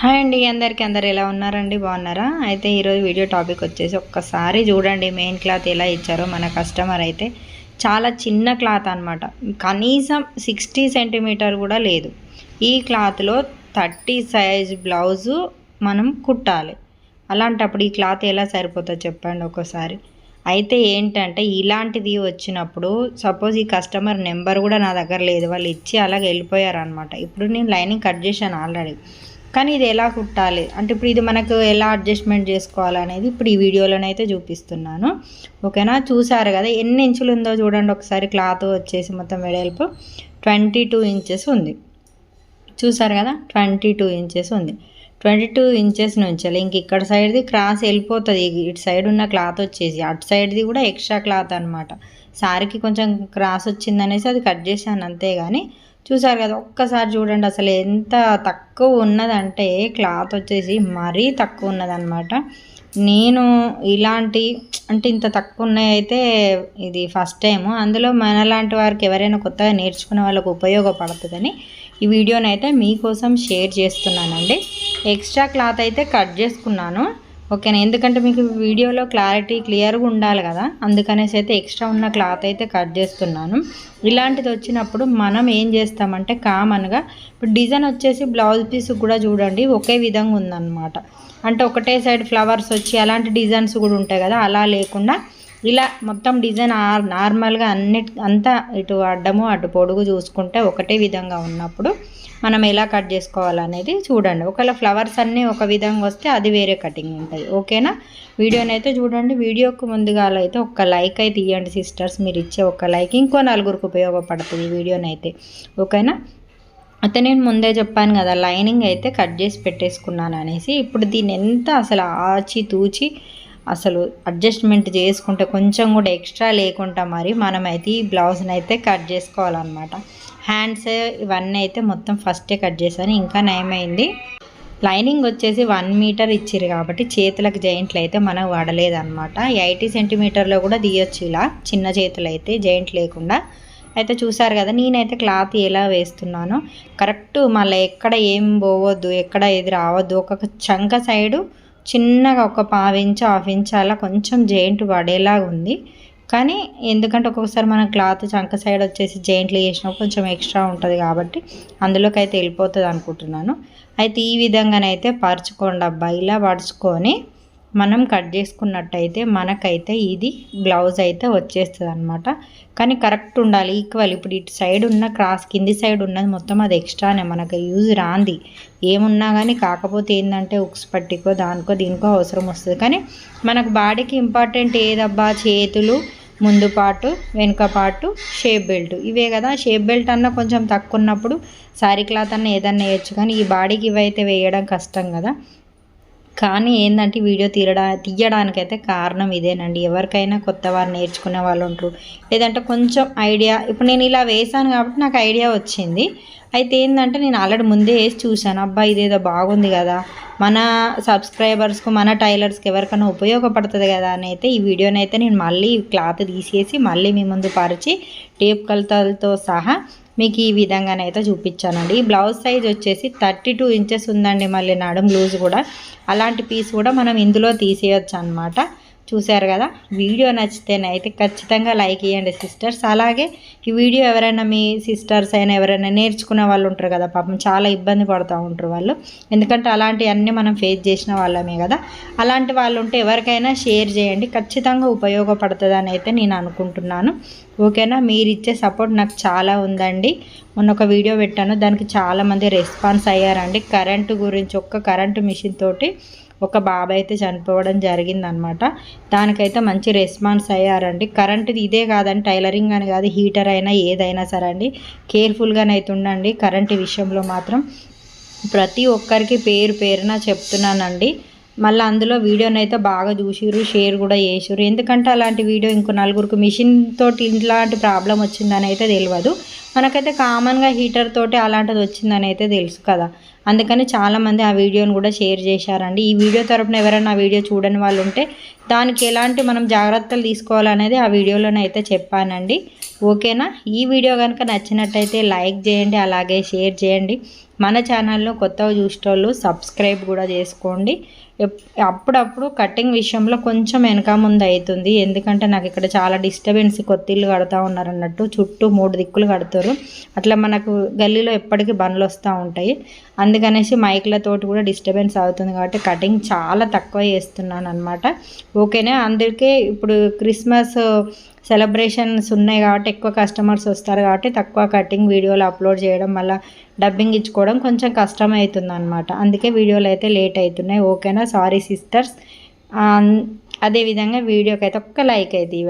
Hi అండి అందరికీ అందరు ఎలా ఉన్నారండి? బాగున్నారా? అయితే ఈరోజు వీడియో టాపిక్ వచ్చేసి ఒక్కసారి చూడండి మెయిన్ క్లాత్ ఎలా ఇచ్చారో మన కస్టమర్ అయితే. చాలా చిన్న క్లాత్ అనమాట కనీసం సిక్స్టీ సెంటీమీటర్ కూడా లేదు. ఈ క్లాత్లో థర్టీ సైజ్ బ్లౌజు మనం కుట్టాలి. అలాంటప్పుడు ఈ క్లాత్ ఎలా సరిపోతుందో చెప్పండి ఒకసారి అయితే ఏంటంటే ఇలాంటిది వచ్చినప్పుడు సపోజ్ ఈ కస్టమర్ నెంబర్ కూడా నా దగ్గర లేదు. వాళ్ళు ఇచ్చి అలాగే వెళ్ళిపోయారు అనమాట ఇప్పుడు నేను లైనింగ్ కట్ చేశాను ఆల్రెడీ. కానీ ఇది ఎలా కుట్టాలి? అంటే ఇప్పుడు ఇది మనకు ఎలా అడ్జస్ట్మెంట్ చేసుకోవాలనేది ఇప్పుడు ఈ వీడియోలోనైతే చూపిస్తున్నాను. ఓకేనా? చూసారు కదా? ఎన్ని ఇంచులు ఉందో చూడండి ఒకసారి. క్లాత్ వచ్చేసి మొత్తం వెడల్పు ట్వంటీ టూ ఇంచెస్ ఉంది. చూసారు కదా? ట్వంటీ టూ ఇంచెస్ ఉంది. ట్వంటీ టూ ఇంచెస్ నుంచి ఇంక ఇక్కడ సైడ్ది క్రాస్ వెళ్ళిపోతుంది. ఇటు సైడ్ ఉన్న క్లాత్ వచ్చేసి. అటు సైడ్ది కూడా ఎక్స్ట్రా క్లాత్ అనమాట సారీకి కొంచెం క్రాస్ వచ్చిందనేసి అది కట్ చేశాను అంతేగాని చూసారు కదా ఒక్కసారి చూడండి. అసలు ఎంత తక్కువ ఉన్నదంటే క్లాత్ వచ్చేసి మరీ తక్కువ ఉన్నదనమాట నేను ఇలాంటి అంటే ఇంత తక్కువ ఉన్నాయైతే అయితే ఇది ఫస్ట్ టైము అందులో మనలాంటి వారికి ఎవరైనా కొత్తగా నేర్చుకునే వాళ్ళకు ఉపయోగపడుతుందని ఈ వీడియోని అయితే మీకోసం షేర్ చేస్తున్నానండి. ఎక్స్ట్రా క్లాత్ అయితే కట్ చేసుకున్నాను. ఓకేనా? ఎందుకంటే మీకు వీడియోలో క్లారిటీ క్లియర్గా ఉండాలి కదా. అందుకనేసి అయితే ఎక్స్ట్రా ఉన్న క్లాత్ అయితే కట్ చేస్తున్నాను. ఇలాంటిది వచ్చినప్పుడు మనం ఏం చేస్తామంటే కామన్గా ఇప్పుడు డిజైన్ వచ్చేసి బ్లౌజ్ పీస్ కూడా చూడండి ఒకే విధంగా ఉందన్నమాట. అంటే ఒకటే సైడ్ ఫ్లవర్స్ వచ్చి అలాంటి డిజైన్స్ కూడా ఉంటాయి కదా అలా లేకుండా ఇలా మొత్తం డిజైన్ నార్మల్గా అన్ని అంతా ఇటు అడ్డము అటు పొడుగు చూసుకుంటే ఒకటే విధంగా ఉన్నప్పుడు మనం ఎలా కట్ చేసుకోవాలనేది చూడండి. ఒకవేళ ఫ్లవర్స్ అన్నీ ఒక విధంగా వస్తే అది వేరే కటింగ్ ఉంటుంది. ఓకేనా? వీడియోని అయితే చూడండి. వీడియోకు ముందుగా అయితే ఒక లైక్ అయితే ఇవ్వండి సిస్టర్స్. మీరు ఇచ్చే ఒక లైక్ ఇంకో నలుగురికి ఉపయోగపడుతుంది ఈ వీడియోని అయితే ఓకేనా? అయితే నేను ముందే చెప్పాను కదా లైనింగ్ అయితే కట్ చేసి పెట్టేసుకున్నాను అనేసి ఇప్పుడు దీన్ని ఎంత అసలు ఆచి తూచి అసలు అడ్జస్ట్మెంట్ చేసుకుంటే కొంచెం కూడా ఎక్స్ట్రా లేకుండా మరి మనమైతే ఈ బ్లౌజ్ని అయితే కట్ చేసుకోవాలన్నమాట. హ్యాండ్స్ ఇవన్నీ అయితే మొత్తం ఫస్టే కట్ చేశాను ఇంకా నయమైంది. లైనింగ్ వచ్చేసి వన్ మీటర్ ఇచ్చిరు కాబట్టి చేతులకు జాయింట్లు అయితే మనం వాడలేదన్నమాట. ఎయిటీ సెంటీమీటర్లో కూడా తీయొచ్చు ఇలా చిన్న చేతులు అయితే జాయింట్ లేకుండా. అయితే చూసారు కదా నేనైతే క్లాత్ ఎలా వేస్తున్నానో. కరెక్ట్ మళ్ళీ ఎక్కడ ఏం పోవద్దు ఎక్కడ ఏది రావద్దు ఒక చంక సైడు చిన్నగా ఒక పావించ హాఫ్ ఇంచ్ అలా కొంచెం జాయింట్ పడేలాగా ఉంది. కానీ ఎందుకంటే ఒక్కొక్కసారి మన క్లాత్ చంక సైడ్ వచ్చేసి జెయింట్లు చేసినప్పుడు కొంచెం ఎక్స్ట్రా ఉంటుంది కాబట్టి అందులోకి అయితే వెళ్ళిపోతుంది అనుకుంటున్నాను అయితే ఈ విధంగానైతే పరుచుకోండి అబ్బా. ఇలా పరుచుకొని మనం కట్ చేసుకున్నట్టయితే మనకైతే ఇది బ్లౌజ్ అయితే వచ్చేస్తుంది అనమాట కానీ కరెక్ట్ ఉండాలి ఈక్వల్. ఇప్పుడు ఇటు సైడ్ ఉన్న క్రాస్ కింది సైడ్ ఉన్నది మొత్తం అది ఎక్స్ట్రానే మనకు యూజ్ రాంది. ఏమున్నా కానీ కాకపోతే ఏంటంటే ఉక్స్ పట్టికో దానికో దీనికో అవసరం వస్తుంది. కానీ మనకు బాడీకి ఇంపార్టెంట్ ఏదబ్బా? చేతులు ముందు పాటు వెనుక పాటు షేప్ బెల్ట్. ఇవే కదా షేప్ బెల్ట్ అన్న కొంచెం తక్కువ ఉన్నప్పుడు శారీ క్లాత్ అన్న ఏదన్నా వేయచ్చు. కానీ ఈ బాడీకి ఇవైతే వేయడం కష్టం కదా. కానీ ఏంటంటే వీడియో తీయడా తీయడానికైతే కారణం ఇదేనండి. ఎవరికైనా కొత్త వారు నేర్చుకునే వాళ్ళు ఉంటారు. లేదంటే కొంచెం ఐడియా ఇప్పుడు నేను ఇలా వేసాను కాబట్టి నాకు ఐడియా వచ్చింది. అయితే ఏంటంటే నేను ఆల్రెడీ ముందే వేసి చూశాను. అబ్బా ఇదేదో బాగుంది కదా. మన సబ్స్క్రైబర్స్కు మన టైలర్స్కి ఎవరికైనా ఉపయోగపడుతుంది కదా అని అయితే ఈ వీడియోని అయితే నేను మళ్ళీ క్లాత్ తీసేసి మళ్ళీ మీ ముందు పరిచి టేప్ కలతలతో సహా మీకు ఈ విధంగానైతే చూపించానండి. బ్లౌజ్ సైజ్ వచ్చేసి థర్టీ టూ ఇంచెస్ ఉందండి మళ్ళీ నడుం లూజ్ కూడా. అలాంటి పీస్ కూడా మనం ఇందులో తీసేయచ్చు అనమాట చూశారు కదా? వీడియో నచ్చితేనైతే ఖచ్చితంగా లైక్ ఇవ్వండి సిస్టర్స్. అలాగే ఈ వీడియో ఎవరైనా మీ సిస్టర్స్ అయినా ఎవరైనా నేర్చుకునే వాళ్ళు ఉంటారు కదా పాపం చాలా ఇబ్బంది పడుతూ ఉంటారు వాళ్ళు. ఎందుకంటే అలాంటివన్నీ మనం ఫేస్ చేసిన వాళ్ళమే కదా. అలాంటి వాళ్ళు ఉంటే ఎవరికైనా షేర్ చేయండి. ఖచ్చితంగా ఉపయోగపడుతుందని అయితే నేను అనుకుంటున్నాను. ఓకేనా? మీరు ఇచ్చే సపోర్ట్ నాకు చాలా ఉందండి. మొన్న ఒక వీడియో పెట్టాను. దానికి చాలామంది రెస్పాన్స్ అయ్యారండి. కరెంటు గురించి ఒక్క కరెంటు మిషన్ తోటి ఒక బాబాయ్ అయితే చనిపోవడం జరిగిందనమాట. దానికైతే మంచి రెస్పాన్స్ అయ్యారండి. కరెంట్ ఇదే కాదండి టైలరింగ్ అని కాదు హీటర్ అయినా ఏదైనా సరే అండి. కేర్ఫుల్గానైతే ఉండండి కరెంటు విషయంలో మాత్రం. ప్రతి ఒక్కరికి పేరు పేరున చెప్తున్నానండి. మళ్ళీ అందులో వీడియోని అయితే బాగా చూసిరు షేర్ కూడా చేసిరు ఎందుకంటే అలాంటి వీడియో ఇంకో నలుగురికి మిషన్ తోటి ఇలాంటి ప్రాబ్లం వచ్చిందని అయితే తెలియదు మనకైతే కామన్గా హీటర్ తోటి అలాంటిది వచ్చిందని అయితే తెలుసు కదా. అందుకని చాలామంది ఆ వీడియోని కూడా షేర్ చేశారండి. ఈ వీడియో తరపున ఎవరైనా ఆ వీడియో చూడని వాళ్ళు ఉంటే దానికి ఎలాంటి మనం జాగ్రత్తలు తీసుకోవాలనేది ఆ వీడియోలోనే అయితే చెప్పానండి. ఓకేనా? ఈ వీడియో కనుక నచ్చినట్టయితే లైక్ చేయండి అలాగే షేర్ చేయండి. మన ఛానల్లో కొత్తగా చూసేటోళ్ళు సబ్స్క్రైబ్ కూడా చేసుకోండి. ఎప్- అప్పుడప్పుడు కటింగ్ విషయంలో కొంచెం వెనక ముందు అవుతుంది. ఎందుకంటే నాకు ఇక్కడ చాలా డిస్టర్బెన్స్ కొత్త ఇల్లు కడతా ఉన్నారు అన్నట్టు. చుట్టూ మూడు దిక్కులు పెడతారు అట్లా మనకు గల్లీలో ఎప్పటికీ బండ్లు వస్తూ ఉంటాయి. అందుకనేసి మైక్లతోటి కూడా డిస్టర్బెన్స్ అవుతుంది కాబట్టి కటింగ్ చాలా తక్కువ చేస్తున్నాను అనమాట ఓకేనే? అందుకే ఇప్పుడు క్రిస్మస్ సెలబ్రేషన్స్ ఉన్నాయి కాబట్టి ఎక్కువ కస్టమర్స్ వస్తారు కాబట్టి తక్కువ కటింగ్ వీడియోలు అప్లోడ్ చేయడం వల్ల డబ్బింగ్ ఇచ్చుకోవడం కొంచెం కష్టం అవుతుంది అనమాట అందుకే వీడియోలు అయితే లేట్ అవుతున్నాయి. ఓకేనా? Sorry sisters. అదేవిధంగా వీడియోకి అయితే ఒక్క లైక్ అయితే